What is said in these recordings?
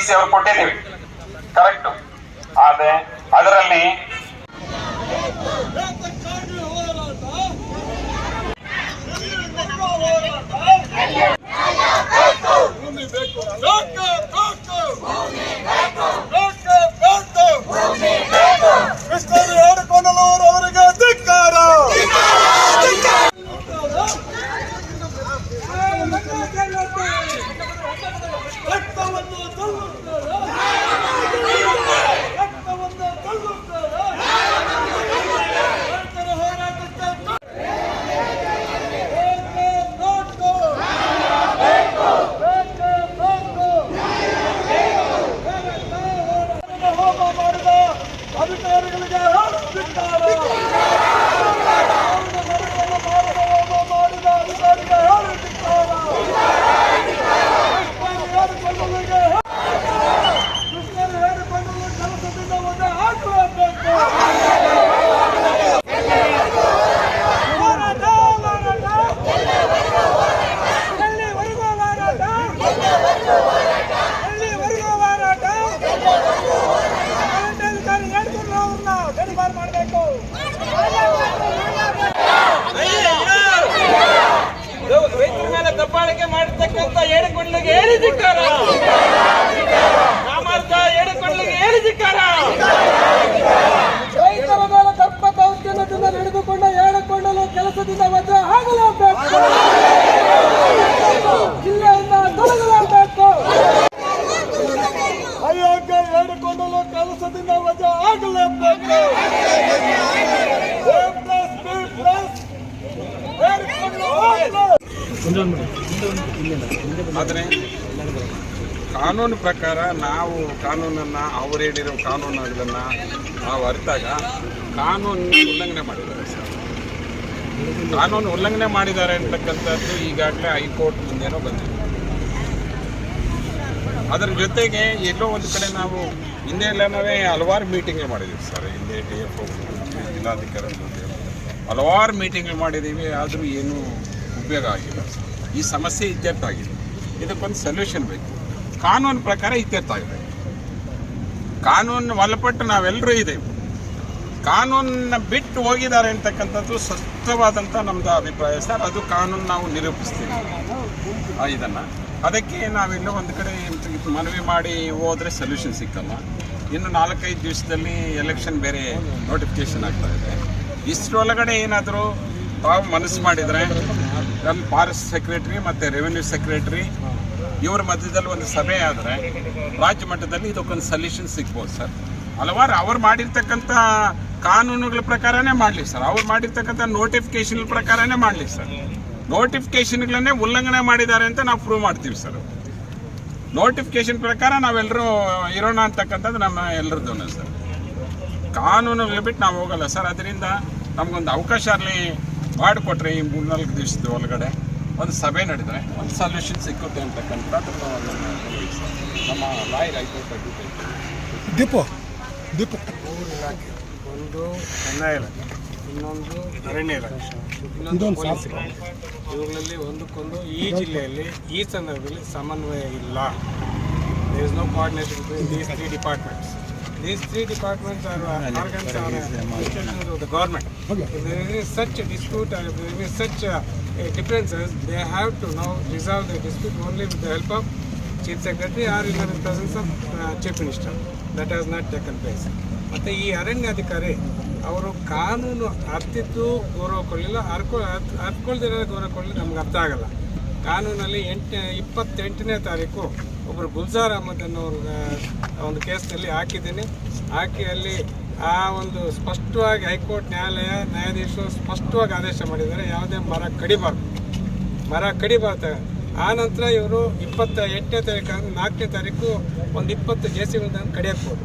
C ಅವ್ರು ಕೊಟ್ಟಿದ್ದೀವಿ correct ಆದ್ರೆ ಅದರಲ್ಲಿ ಆದರೆ ಕಾನೂನು ಪ್ರಕಾರ ನಾವು ಕಾನೂನನ್ನು, ಅವ್ರು ಹೇಳಿರೋ ಕಾನೂನು ಅದನ್ನು ನಾವು ಅರಿತಾಗ ಕಾನೂನು ಉಲ್ಲಂಘನೆ ಮಾಡಿದ್ದಾರೆ ಸರ್. ಕಾನೂನು ಉಲ್ಲಂಘನೆ ಮಾಡಿದ್ದಾರೆ ಅಂತಕ್ಕಂಥದ್ದು ಈಗಾಗಲೇ ಹೈಕೋರ್ಟ್ ಮುಂದೆನೋ ಬಂದಿದೆ. ಅದರ ಜೊತೆಗೆ ಎಲ್ಲೋ ಒಂದು ಕಡೆ ನಾವು ಹಿಂದೆ ಎಲ್ಲನವೇ ಹಲವಾರು ಮೀಟಿಂಗ್ ಮಾಡಿದ್ದೀವಿ ಸರ್. ಹಿಂದೆ ಡಿ ಎಫ್ ಜಿಲ್ಲಾಧಿಕಾರಿ ಹಲವಾರು ಮೀಟಿಂಗ್ ಮಾಡಿದ್ದೀವಿ ಆದರೂ ಏನೂ ಉಪಯೋಗ ಆಗಿಲ್ಲ. ಈ ಸಮಸ್ಯೆ ಇತ್ಯರ್ಥ ಆಗಿದೆ. ಇದಕ್ಕೊಂದು ಸೊಲ್ಯೂಷನ್ ಬೇಕು. ಕಾನೂನು ಪ್ರಕಾರ ಇತ್ಯರ್ಥ ಆಗಿದೆ. ಕಾನೂನು ಒಳಪಟ್ಟು ನಾವೆಲ್ಲರೂ ಇದ್ದೇವೆ. ಕಾನೂನನ್ನ ಬಿಟ್ಟು ಹೋಗಿದ್ದಾರೆ ಅಂತಕ್ಕಂಥದ್ದು ಸ್ಪಷ್ಟವಾದಂಥ ನಮ್ಮದು ಅಭಿಪ್ರಾಯ ಸರ್. ಅದು ಕಾನೂನು ನಾವು ನಿರೂಪಿಸ್ತೀವಿ. ಇದನ್ನ. ಅದಕ್ಕೆ ನಾವೆಲ್ಲೋ ಒಂದು ಕಡೆ ಮನವಿ ಮಾಡಿ ಹೋದರೆ ಸೊಲ್ಯೂಷನ್ ಸಿಕ್ಕಲ್ಲ. ಇನ್ನು ನಾಲ್ಕೈದು ದಿವಸದಲ್ಲಿ ಎಲೆಕ್ಷನ್ ಬೇರೆ ನೋಟಿಫಿಕೇಶನ್ ಆಗ್ತಾ ಇದೆ. ಇಷ್ಟರೊಳಗಡೆ ಏನಾದರೂ ತಾವು ಮನಸ್ಸು ಮಾಡಿದರೆ ನಮ್ಮ ಫಾರೆಸ್ಟ್ ಸೆಕ್ರೆಟರಿ ಮತ್ತು ರೆವೆನ್ಯೂ ಸೆಕ್ರೆಟರಿ ಇವ್ರ ಮಧ್ಯದಲ್ಲಿ ಒಂದು ಸಭೆ ಆದರೆ ರಾಜ್ಯ ಮಟ್ಟದಲ್ಲಿ ಇದಕ್ಕೊಂದು ಸೊಲ್ಯೂಷನ್ ಸಿಗ್ಬೋದು ಸರ್. ಹಲವಾರು ಅವ್ರು ಮಾಡಿರ್ತಕ್ಕಂಥ ಕಾನೂನುಗಳ ಪ್ರಕಾರನೇ ಮಾಡಲಿ ಸರ್. ಅವ್ರು ಮಾಡಿರ್ತಕ್ಕಂಥ ನೋಟಿಫಿಕೇಶನ್ ಪ್ರಕಾರನೇ ಮಾಡಲಿ ಸರ್. ನೋಟಿಫಿಕೇಶನ್ಗಳನ್ನೇ ಉಲ್ಲಂಘನೆ ಮಾಡಿದ್ದಾರೆ ಅಂತ ನಾವು ಪ್ರೂವ್ ಮಾಡ್ತೀವಿ ಸರ್ ನೋಟಿಫಿಕೇಶನ್ ಪ್ರಕಾರ ನಾವೆಲ್ಲರೂ ಇರೋಣ ಅಂತಕ್ಕಂಥದ್ದು ನಮ್ಮ ಎಲ್ಲರದ್ದು ಸರ್ ಕಾನೂನು ಬಿಟ್ಟು ನಾವು ಹೋಗಲ್ಲ ಸರ್ ಅದರಿಂದ ನಮಗೊಂದು ಅವಕಾಶ ಅಲ್ಲಿ ಮಾಡಿಕೊಟ್ರೆ ಈ ಮೂರ್ನಾಲ್ಕು ದಿವಸದ ಒಳಗಡೆ ಒಂದು ಸಭೆ ನಡೆದರೆ ಒಂದು ಸೊಲ್ಯೂಷನ್ ಸಿಕ್ಕುತ್ತೆ ಅಂತಕ್ಕಂಥದ್ದು ನಮ್ಮ lawyer high court advocate Deepu Deepu. ಒಂದು ಇಲಾಖೆ ಇನ್ನೊಂದು ಅರಣ್ಯ ಇಲಾಖೆ ಇನ್ನೊಂದು ಪೊಲೀಸ್ ಇವುಗಳಲ್ಲಿ ಒಂದಕ್ಕೊಂದು ಈ ಜಿಲ್ಲೆಯಲ್ಲಿ ಈ ಸಂದರ್ಭದಲ್ಲಿ ಸಮನ್ವಯ ಇಲ್ಲ there is no coordination between these three departments these three departments are organs such institutions such the government. If there is such a dispute or if there is such uh, differences, they have to now resolve the dispute only with the help of chief secretary or in the presence of uh, chief minister. That has not taken place. ಮತ್ತು ಈ ಅರಣ್ಯಾಧಿಕಾರಿ ಅವರು ಕಾನೂನು ಅರ್ತಿದ್ದು ಗೌರವ ಕೊಡಲಿಲ್ಲ. ಅರ್ಕೊ earth ಅರ್ತ್ಕೊಳ್ದಿರೋ ಗೌರವ ಕೊಡಲಿಲ್ಲ. ನಮ್ಗೆ ಅರ್ಥ ಆಗಲ್ಲ. ಕಾನೂನಲ್ಲಿ ಎಂಟನೇ ಇಪ್ಪತ್ತೆಂಟನೇ ತಾರೀಕು ಒಬ್ಬರು ಗುಲ್ಜಾರ್ ಅಹಮದ್ ಅನ್ನೋರು ಒಂದು ಕೇಸ್ನಲ್ಲಿ ಹಾಕಿದ್ದೀನಿ. ಹಾಕಿ ಅಲ್ಲಿ ಆ ಒಂದು ಸ್ಪಷ್ಟವಾಗಿ ಹೈಕೋರ್ಟ್, ನ್ಯಾಯಾಲಯ, ನ್ಯಾಯಾಧೀಶರು ಸ್ಪಷ್ಟವಾಗಿ ಆದೇಶ ಮಾಡಿದ್ದಾರೆ. ಯಾವುದೇ ಮರ ಕಡಿಬಾರ್ದು. ಮರ ಕಡಿಬಾರ್ದು. ಆ ನಂತರ ಇವರು ಇಪ್ಪತ್ತ ಎಂಟನೇ ತಾರೀಕು ಅಂದರೆ ನಾಲ್ಕನೇ ತಾರೀಕು ಒಂದು ಇಪ್ಪತ್ತು ಜೆ ಸಿ ಕಡಿಯಕ್ಬೋದು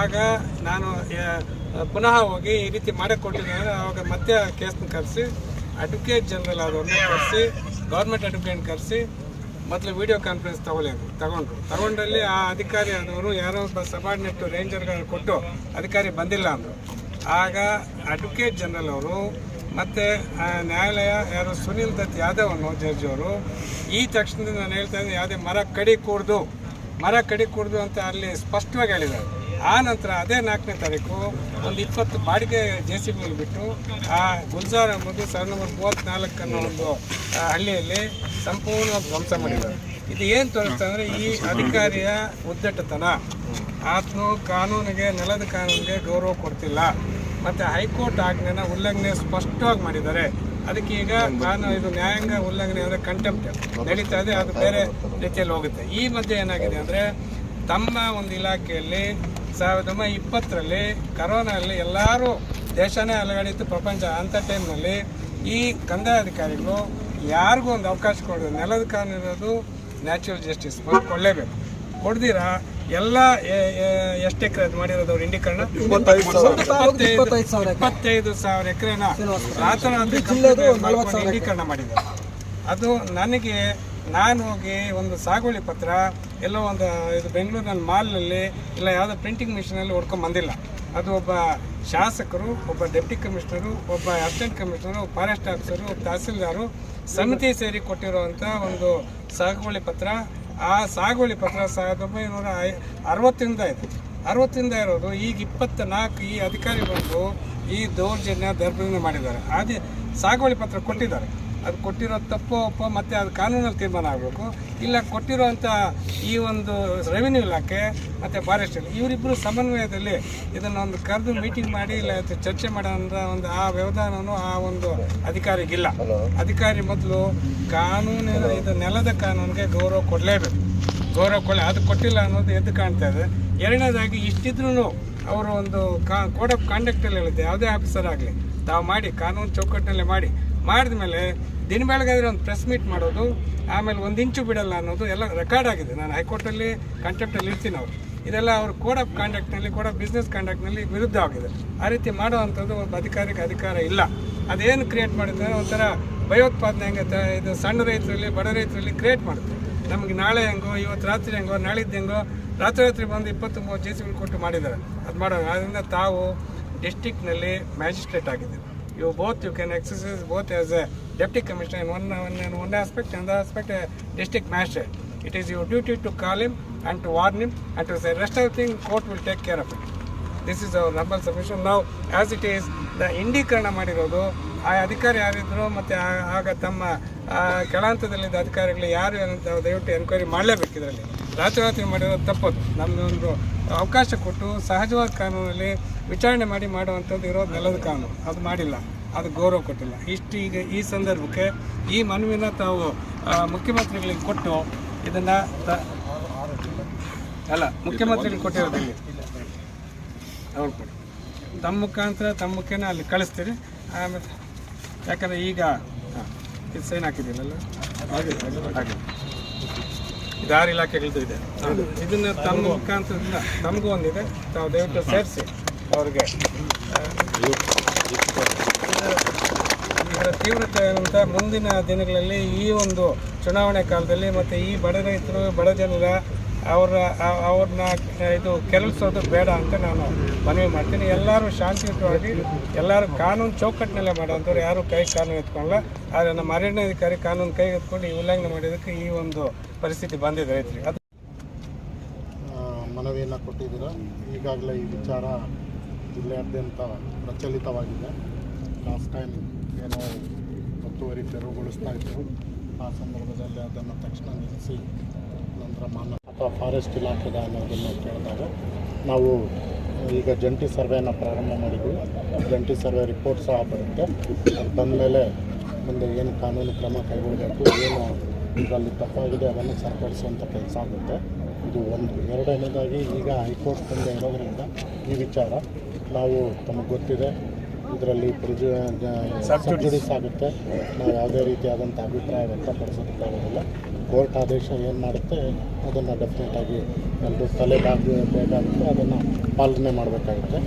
ಆಗ ನಾನು ಪುನಃ ಹೋಗಿ ಈ ರೀತಿ ಮಾಡಕ್ಕೆ ಕೊಟ್ಟಿದ್ದಾರೆ. ಆವಾಗ ಮತ್ತೆ ಕೇಸ್ನ ಕರೆಸಿ ಅಡ್ವೊಕೇಟ್ ಜನರಲ್ ಆದವ್ರನ್ನ ಕರೆಸಿ ಗೌರ್ಮೆಂಟ್ ಅಡ್ವೊಕೇಟ್ ಕರೆಸಿ, ಮೊದಲು ವಿಡಿಯೋ ಕಾನ್ಫರೆನ್ಸ್ ತಗೊಳ್ಳೋದು ತಗೊಂಡ್ರು. ತಗೊಂಡಲ್ಲಿ ಆ ಅಧಿಕಾರಿ ಆದವರು ಯಾರೋ ಒಬ್ಬ ಸಬಾರ್ಡಿನೇಟ್ ರೇಂಜರ್ಗಳು ಕೊಟ್ಟು ಅಧಿಕಾರಿ ಬಂದಿಲ್ಲ ಅಂದರು. ಆಗ ಅಡ್ವೊಕೇಟ್ ಜನರಲ್ ಅವರು ಮತ್ತು ನ್ಯಾಯಾಲಯ ಯಾರು ಸುನಿಲ್ ದತ್ ಯಾದವ್ ಅನ್ನೋ ಜಡ್ಜ್ ಅವರು ಈ ತಕ್ಷಣದಿಂದ ನಾನು ಹೇಳ್ತಾ ಇದ್ದೀನಿ ಯಾವುದೇ ಮರ ಕಡಿ ಕೂಡ್ದು ಮರ ಕಡಿ ಕೂಡ್ದು ಅಂತ ಅಲ್ಲಿ ಸ್ಪಷ್ಟವಾಗಿ ಹೇಳಿದ್ದಾರೆ. ಆ ನಂತರ ಅದೇ ನಾಲ್ಕನೇ ತಾರೀಕು ಒಂದು ಇಪ್ಪತ್ತು ಬಾಡಿಗೆ ಜೆ ಸಿ ಬಿ ಬಿಟ್ಟು ಆ ಗುಲ್ಜಾರ್ ಎಂಬುದು ಸಾವಿರದ ನಂಬರ್ ಮೂವತ್ತ್ನಾಲ್ಕು ಅನ್ನೋ ಒಂದು ಹಳ್ಳಿಯಲ್ಲಿ ಸಂಪೂರ್ಣ ಧ್ವಂಸ ಮಾಡಿದ್ದಾರೆ. ಇದು ಏನು ತೋರಿಸ್ತಾ ಅಂದರೆ ಈ ಅಧಿಕಾರಿಯ ಉದ್ದಟತನ. ಆತನು ಕಾನೂನಿಗೆ, ನೆಲದ ಕಾನೂನಿಗೆ ಗೌರವ ಕೊಡ್ತಿಲ್ಲ. ಮತ್ತು ಹೈಕೋರ್ಟ್ ಆಜ್ಞೆನ ಉಲ್ಲಂಘನೆ ಸ್ಪಷ್ಟವಾಗಿ ಮಾಡಿದ್ದಾರೆ. ಅದಕ್ಕೆ ಈಗ ನಾನು ಇದು ನ್ಯಾಯಾಂಗ ಉಲ್ಲಂಘನೆ ಅಂದರೆ ಕಂಟೆಂಪ್ಟ್ ನಡೀತಾ ಇದೆ, ಅದು ಬೇರೆ ರೀತಿಯಲ್ಲಿ ಹೋಗುತ್ತೆ. ಈ ಮಧ್ಯೆ ಏನಾಗಿದೆ ಅಂದರೆ ತಮ್ಮ ಒಂದು ಇಲಾಖೆಯಲ್ಲಿ ಸಾವಿರದ ಒಂಬೈನೂರ ಇಪ್ಪತ್ತರಲ್ಲಿ ಕರೋನಲ್ಲಿ ಎಲ್ಲರೂ ದೇಶನೇ ಅಲಗಡಿತ್ತು ಪ್ರಪಂಚ ಅಂತ ಟೈಮ್ನಲ್ಲಿ ಈ ಕಂದಾಯ ಅಧಿಕಾರಿಗಳು ಯಾರಿಗೂ ಒಂದು ಅವಕಾಶ ಕೊಡೋದು ನೆಲದ ಕಾನೂನಿರೋದು ನ್ಯಾಚುರಲ್ ಜಸ್ಟಿಸ್ ಕೊಡಲೇಬೇಕು ಕೊಡ್ದಿರಾ? ಎಲ್ಲ ಎಷ್ಟು ಎಕರೆ ಮಾಡಿರೋದು ಅವ್ರು ಇಂಡಿಕರಣ ಇಪ್ಪತ್ತೈದು ಇಪ್ಪತ್ತೈದು ಸಾವಿರ. ಇಪ್ಪತ್ತೈದು ಸಾವಿರ ಎಕರೆನ? ರಾತ್ರಿ ಇಂಡೀಕರಣ ಮಾಡಿದ್ದಾರೆ. ಅದು ನನಗೆ ನಾನು ಹೋಗಿ ಒಂದು ಸಾಗುವಳಿ ಪತ್ರ ಎಲ್ಲೋ ಒಂದು ಇದು ಬೆಂಗಳೂರಿನಲ್ಲಿ ಮಾಲ್ನಲ್ಲಿ ಇಲ್ಲ ಯಾವುದೋ ಪ್ರಿಂಟಿಂಗ್ ಮಿಷಿನಲ್ಲಿ ಹೊಡ್ಕೊಂಡು ಬಂದಿಲ್ಲ. ಅದು ಒಬ್ಬ ಶಾಸಕರು, ಒಬ್ಬ ಡೆಪ್ಟಿ ಕಮಿಷನರು ಒಬ್ಬ assistant commissioner forest officer tahsildar ಸಮಿತಿ ಸೇರಿ ಕೊಟ್ಟಿರುವಂಥ ಒಂದು ಸಾಗುವಳಿ ಪತ್ರ. ಆ ಸಾಗುವಳಿ ಪತ್ರ ಸಾವಿರದ ಒಂಬೈನೂರ ಐ ಅರವತ್ತರಿಂದ ಇದೆ. ಅರವತ್ತರಿಂದ ಇರೋದು ಈಗ ಇಪ್ಪತ್ತ ನಾಲ್ಕು ಈ ಅಧಿಕಾರಿ ಈ ದೌರ್ಜನ್ಯ ದರ್ಬನೆ ಮಾಡಿದ್ದಾರೆ. ಅದೇ ಸಾಗುವಳಿ ಪತ್ರ ಕೊಟ್ಟಿದ್ದಾರೆ. ಅದು ಕೊಟ್ಟಿರೋ ತಪ್ಪು ಒಪ್ಪ ಮತ್ತು ಅದು ಕಾನೂನಲ್ಲಿ ತೀರ್ಮಾನ ಆಗಬೇಕು. ಇಲ್ಲ ಕೊಟ್ಟಿರೋವಂಥ ಈ ಒಂದು ರೆವಿನ್ಯೂ ಇಲಾಖೆ ಮತ್ತು ಫಾರೆಸ್ಟ್ ಇವರಿಬ್ಬರು ಸಮನ್ವಯದಲ್ಲಿ ಇದನ್ನು ಒಂದು ಕರೆದು ಮೀಟಿಂಗ್ ಮಾಡಿ ಇಲ್ಲ ಚರ್ಚೆ ಮಾಡೋ ಒಂದು ಆ ವ್ಯವಧಾನವೂ ಆ ಒಂದು ಅಧಿಕಾರಿಗಿಲ್ಲ. ಅಧಿಕಾರಿ ಮೊದಲು ಕಾನೂನಿನ ಇದು ನೆಲದ ಕಾನೂನಿಗೆ ಗೌರವ ಕೊಡಲೇಬೇಕು. ಗೌರವ ಕೊಡಲೇ ಅದು ಕೊಟ್ಟಿಲ್ಲ ಅನ್ನೋದು ಎದ್ದು ಕಾಣ್ತಾ ಇದೆ. ಎರಡನೇದಾಗಿ ಇಷ್ಟಿದ್ರೂ ಅವರು ಒಂದು ಕಾ ಕೋಡ್ ಆಫ್ ಕಾಂಡಕ್ಟಲ್ಲಿ ಹೇಳಿದ್ದೆ ಯಾವುದೇ ಆಫೀಸರ್ ಆಗಲಿ. ತಾವು ಮಾಡಿ ಕಾನೂನು ಚೌಕಟ್ಟಿನಲ್ಲಿ ಮಾಡಿ ಮಾಡಿದ ಮೇಲೆ ದಿನ ಬೆಳಗಾದ್ರೆ ಒಂದು ಪ್ರೆಸ್ ಮೀಟ್ ಮಾಡೋದು, ಆಮೇಲೆ ಒಂದು ಇಂಚು ಬಿಡಲ್ಲ ಅನ್ನೋದು ಎಲ್ಲ ರೆಕಾರ್ಡ್ ಆಗಿದೆ. ನಾನು ಹೈಕೋರ್ಟಲ್ಲಿ ಕಂಟೆಂಪ್ಟಲ್ಲಿ ಇರ್ತೀನಿ ಅವರು. ಇದೆಲ್ಲ ಅವ್ರ ಕೋಡ್ ಆಫ್ ಕಾಂಡಕ್ಟ್ನಲ್ಲಿ ಕೋಡ್ ಆಫ್ ಬಿಸ್ನೆಸ್ ಕಾಂಡಕ್ಟ್ನಲ್ಲಿ ವಿರುದ್ಧ ಆಗಿದೆ. ಆ ರೀತಿ ಮಾಡುವಂಥದ್ದು ಒಬ್ಬ ಅಧಿಕಾರಿಗೆ ಅಧಿಕಾರ ಇಲ್ಲ. ಅದೇನು ಕ್ರಿಯೇಟ್ ಮಾಡಿದ್ರೆ ಒಂಥರ ಭಯೋತ್ಪಾದನೆ ಹೆಂಗೆ ಇದು ಸಣ್ಣ ರೈತರಲ್ಲಿ, ಬಡ ರೈತರಲ್ಲಿ ಕ್ರಿಯೇಟ್ ಮಾಡುತ್ತೆ. ನಮಗೆ ನಾಳೆ ಹೆಂಗೋ, ಇವತ್ತು ರಾತ್ರಿ ಹೆಂಗೋ, ನಾಳಿದ್ದು ಹೆಂಗೋ ರಾತ್ರಿ ರಾತ್ರಿ ಬಂದು ಇಪ್ಪತ್ತು ಮೂವತ್ತು ಜೆ ಸಿ ಕೊಟ್ಟು ಮಾಡಿದ್ದಾರೆ. ಅದು ಮಾಡೋಣ ಆದ್ದರಿಂದ ತಾವು ಡಿಸ್ಟಿಕ್ನಲ್ಲಿ ಮ್ಯಾಜಿಸ್ಟ್ರೇಟ್ ಆಗಿದ್ದೀರಿ you both you can exercise both as a deputy commissioner in one one one aspect and aspect district magistrate it is your duty to call him and to warn him and to say rest of thing court will take care of it this is our humble submission ನಾವು as it is the ಇಂಡೀಕರಣ ಮಾಡಿರೋದು, ಆ ಅಧಿಕಾರಿ ಯಾರಿದ್ರು ಮತ್ತು ಆಗ ತಮ್ಮ ಕೆಳಾಂತದಲ್ಲಿದ್ದ ಅಧಿಕಾರಿಗಳು ಯಾರು ಅಂತ ದಯವಿಟ್ಟು ಎನ್ಕ್ವೈರಿ ಮಾಡಲೇಬೇಕು ಇದರಲ್ಲಿ. ರಾತ್ರಿ ಮಾಡಿರೋದು ತಪ್ಪದು. ನಮಗೆ ಅವಕಾಶ ಕೊಟ್ಟು ಸಹಜವಾದ ಕಾನೂನಲ್ಲಿ ವಿಚಾರಣೆ ಮಾಡಿ ಮಾಡುವಂಥದ್ದು ಇರೋದು ನೆಲದ ಕಾನೂನು. ಅದು ಮಾಡಿಲ್ಲ. ಅದು ಗೌರವ ಕೊಟ್ಟಿಲ್ಲ. ಇಷ್ಟು ಈಗ ಈ ಸಂದರ್ಭಕ್ಕೆ ಈ ಮನವಿನ ತಾವು ಮುಖ್ಯಮಂತ್ರಿಗಳಿಗೆ ಕೊಟ್ಟು ಇದನ್ನು ಅಲ್ಲ ಮುಖ್ಯಮಂತ್ರಿಗಳಿಗೆ ಕೊಟ್ಟಿರೋದಿಲ್ಲ. ಅವ್ರು ಕೊಡಿ. ತಮ್ಮ ಮುಖಾಂತರ ತಮ್ಮ ಮುಖೇನ ಅಲ್ಲಿ ಕಳಿಸ್ತೀರಿ. ಆಮೇಲೆ ಯಾಕಂದರೆ ಈಗ ಇದು ಸೈನ್ ಹಾಕಿದ್ದೀನಲ್ಲ ಹಾಗೆ. ಇದು ಆರು ಇಲಾಖೆಗಳದ್ದು ಇದೆ. ಇದನ್ನ ತಮ್ಮ ಮುಖಾಂತರದಿಂದ ತಮಗೂ ಒಂದಿದೆ. ತಾವು ದಯವಿಟ್ಟು ಸೇರಿಸಿ. ಅವ್ರಿಗೆ. ಇದರ ತೀವ್ರತೆ ಅಂತ ಮುಂದಿನ ದಿನಗಳಲ್ಲಿ ಈ ಒಂದು ಚುನಾವಣೆ ಕಾಲದಲ್ಲಿ ಮತ್ತು ಈ ಬಡ ರೈತರು, ಬಡ ಜನರ ಅವರ, ಅವ್ರನ್ನ ಇದು ಕೆರಳಿಸೋದು ಬೇಡ ಅಂತ ನಾನು ಮನವಿ ಮಾಡ್ತೀನಿ. ಎಲ್ಲರೂ ಶಾಂತಿಯುತವಾಗಿ, ಎಲ್ಲರೂ ಕಾನೂನು ಚೌಕಟ್ಟಿನಲ್ಲೇ ಮಾಡೋಂಥವ್ರು ಯಾರು ಕೈ ಕಾನೂನು ಎತ್ಕೊಳ್ಳಲ್ಲ. ಆದರೆ ನಮ್ಮ ಅರಣ್ಯಾಧಿಕಾರಿ ಕಾನೂನು ಕೈ ಎತ್ಕೊಂಡು ಈ ಉಲ್ಲಂಘನೆ ಮಾಡಿದ್ದಕ್ಕೆ ಈ ಒಂದು ಪರಿಸ್ಥಿತಿ ಬಂದಿದೆ ರೈತರಿಗೆ. ಅದು ಮನವಿಯನ್ನು ಕೊಟ್ಟಿದ್ದೀರಾ? ಈಗಾಗಲೇ ಈ ವಿಚಾರ ಜಿಲ್ಲೆಯಾದ್ಯಂತ ಪ್ರಚಲಿತವಾಗಿದೆ. ಲಾಸ್ಟ್ ಟೈಮ್ ಏನೋ ಒತ್ತುವರಿ ತೆರವುಗೊಳಿಸ್ತಾ ಇದ್ದರು ಆ ಸಂದರ್ಭದಲ್ಲಿ ಅದನ್ನು ತಕ್ಷಣ ನಿಲ್ಲಿಸಿ, ನಂತರ ಮಾನ ಅಥವಾ ಫಾರೆಸ್ಟ್ ಇಲಾಖೆದ ಅನ್ನೋದನ್ನು ಕೇಳಿದಾಗ ನಾವು ಈಗ ಜಂಟಿ ಸರ್ವೆಯನ್ನು ಪ್ರಾರಂಭ ಮಾಡಿದ್ವಿ. ಜಂಟಿ ಸರ್ವೆ ರಿಪೋರ್ಟ್ ಸಹ ಬರುತ್ತೆ. ಅದು ಬಂದಮೇಲೆ ಮುಂದೆ ಏನು ಕಾನೂನು ಕ್ರಮ ಕೈಗೊಳ್ಳಬೇಕು ಏನು ಇದರಲ್ಲಿ ತಪ್ಪಾಗಿದೆ ಅದನ್ನು ಸರಿಪಡಿಸುವಂಥ ಕೆಲಸ ಆಗುತ್ತೆ. ಇದು ಒಂದು. ಎರಡನೇದಾಗಿ ಈಗ ಹೈಕೋರ್ಟ್ ಮುಂದೆ ಇರೋದರಿಂದ ಈ ವಿಚಾರ ನಾವು ತಮಗೆ ಗೊತ್ತಿದೆ ಇದರಲ್ಲಿ ಪ್ರಿಜು ಸಬ್ಜುಡಿಸ್ ಆಗುತ್ತೆ ನಾವು ಯಾವುದೇ ರೀತಿಯಾದಂಥ ಅಭಿಪ್ರಾಯ ವ್ಯಕ್ತಪಡಿಸೋದಕ್ಕಾಗೋದಿಲ್ಲ ಕೋರ್ಟ್ ಆದೇಶ ಏನು ಮಾಡುತ್ತೆ ಅದನ್ನು ಡೆಫಿನೆಟಾಗಿ ಎಲ್ಲರೂ ತಲೆ ಬಾಗಿ ಬೇಕಾಗುತ್ತೆ ಅದನ್ನು ಪಾಲನೆ ಮಾಡಬೇಕಾಗುತ್ತೆ.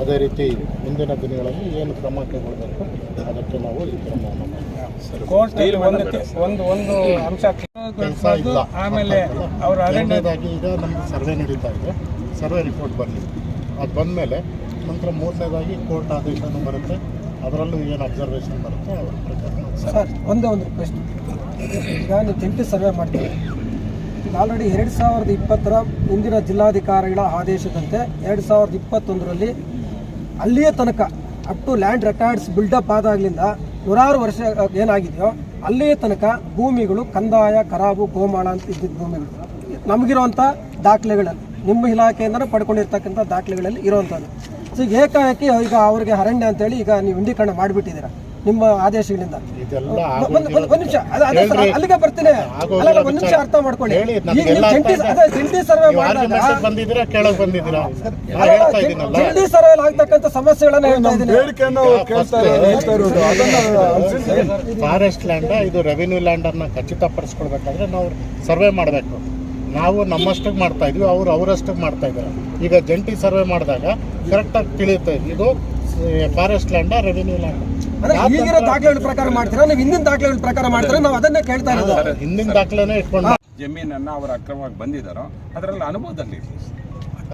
ಅದೇ ರೀತಿ ಮುಂದಿನ ದಿನಗಳಲ್ಲಿ ಏನು ಕ್ರಮ ಕೈಗೊಳ್ಳಬೇಕು ಅದಕ್ಕೆ ನಾವು ಈ ಕ್ರಮವನ್ನು ಮಾಡ್ತೀವಿ. ಕೋರ್ಟ್ ಒಂದು ಒಂದು ಒಂದು ಅಂಶ ಕೆಲಸ ಇಲ್ಲ. ಆಮೇಲೆ ಅವರ ಎರಡನೇದಾಗಿ ಈಗ ನಮಗೆ ಸರ್ವೆ ನಡೀತಾ ಇದೆ. ಸರ್ವೆ ರಿಪೋರ್ಟ್ ಬರಲಿ. ಅದು ಬಂದಮೇಲೆ ನಂತರ ಮೂರನೇದಾಗಿ ಕೋರ್ಟ್ ಆದೇಶನೂ ಬರುತ್ತೆ. ಅದರಲ್ಲೂ ಏನು ಅಬ್ಸರ್ವೇಷನ್ ಬರುತ್ತೆ ಪ್ರಕಾರ ಸರ್. ಒಂದೇ ಒಂದು ರಿಕ್ವೆಸ್ಟ್ ಈಗ ನೀವು ಜಂಟಿ ಸರ್ವೆ ಮಾಡ್ತೀವಿ ಆಲ್ರೆಡಿ ಎರಡು ಸಾವಿರದ ಇಪ್ಪತ್ತರ ಇಂದಿನ ಜಿಲ್ಲಾಧಿಕಾರಿಗಳ ಆದೇಶದಂತೆ ಎರಡು ಸಾವಿರದ ಇಪ್ಪತ್ತೊಂದರಲ್ಲಿ ಅಲ್ಲಿಯ ತನಕ up to land records buildup ಆದಾಗಲಿಂದ ನೂರಾರು ವರ್ಷ, ಏನಾಗಿದೆಯೋ, ಅಲ್ಲಿಯ ತನಕ ಭೂಮಿಗಳು ಕಂದಾಯ, ಕರಾಬು, ಗೋಮಾಳ ಅಂತ ಇದ್ದಿದ್ದ ಭೂಮಿಗಳು. ನಮಗಿರುವಂಥ ದಾಖಲೆಗಳಲ್ಲಿ, ನಿಮ್ಮ ಇಲಾಖೆಯಿಂದಲೂ ಪಡ್ಕೊಂಡಿರ್ತಕ್ಕಂಥ ದಾಖಲೆಗಳಲ್ಲಿ ಇರುವಂಥದ್ದು. ಸೊ ಈಗ ಏಕಾಏಕಿ ಈಗ ಅವ್ರಿಗೆ ಅರಣ್ಯ ಅಂತೇಳಿ ಈಗ ನೀವು ಇಂಡೀಕರಣ ಮಾಡಿಬಿಟ್ಟಿದ್ದೀರಾ ನಿಮ್ಮ ಆದೇಶಗಳಿಂದ? ಇದೆಲ್ಲ ಒಂದ್- ನಿಮಿಷ. ಅಲ್ಲಿಗೆ ಬರ್ತೀನಿ. ಒಂದ್ ನಿಮಿಷ ಅರ್ಥ ಮಾಡ್ಕೊಳ್ಳಿ. ಜಂಟಿ ಜಂಟಿ ಸರ್ವೆ ಜಂಟಿ ಸರ್ವೆಯಲ್ಲಿ ಆಗ್ತಕ್ಕಂಥ ಸಮಸ್ಯೆಗಳನ್ನ ಹೇಳ್ತಾ ಇದ್ದೀನಿ. ಫಾರೆಸ್ಟ್ ಲ್ಯಾಂಡ್ ಇದು ರೆವಿನ್ಯೂ ಲ್ಯಾಂಡ್ ಅನ್ನ ಖಚಿತಪಡಿಸ್ಕೊಳ್ಬೇಕಾದ್ರೆ ನಾವು ಸರ್ವೆ ಮಾಡಬೇಕು. ನಾವು ನಮ್ಮಷ್ಟಕ್ಕೆ ಮಾಡ್ತಾ ಇದೀವಿ ಅವ್ರು ಅವರಷ್ಟಕ್ಕೆ ಮಾಡ್ತಾ ಇದ್ದಾರೆ. ಈಗ ಜಂಟಿ ಸರ್ವೆ ಮಾಡಿದಾಗ ಕರೆಕ್ಟಾಗಿ ತಿಳಿಯುತ್ತೆ ಇದು ಫಾರೆಸ್ಟ್ ಲ್ಯಾಂಡ ರೆವಿನ್ಯೂ ಲ್ಯಾಂಡ್ ಅಂದ್ರೆ ಈಗಿರೋ ದಾಖಲೆಗಳ ಪ್ರಕಾರ ಮಾಡ್ತೀರಾ? ನೀವು ಹಿಂದಿನ ದಾಖಲೆಗಳ ಪ್ರಕಾರ ಮಾಡ್ತೀರಾ? ನಾವು ಅದನ್ನೇ ಕೇಳ್ತಾ ಇರೋದು. ಹಿಂದಿನ ದಾಖಲೆನೇ ಇಟ್ಕೊಂಡು ಜಮೀನನ್ನ ಅವರು ಅಕ್ರಮವಾಗಿ ಬಂದಿದ್ದಾರೋ ಅದರಲ್ಲಿ ಅನುಭವದಲ್ಲಿ.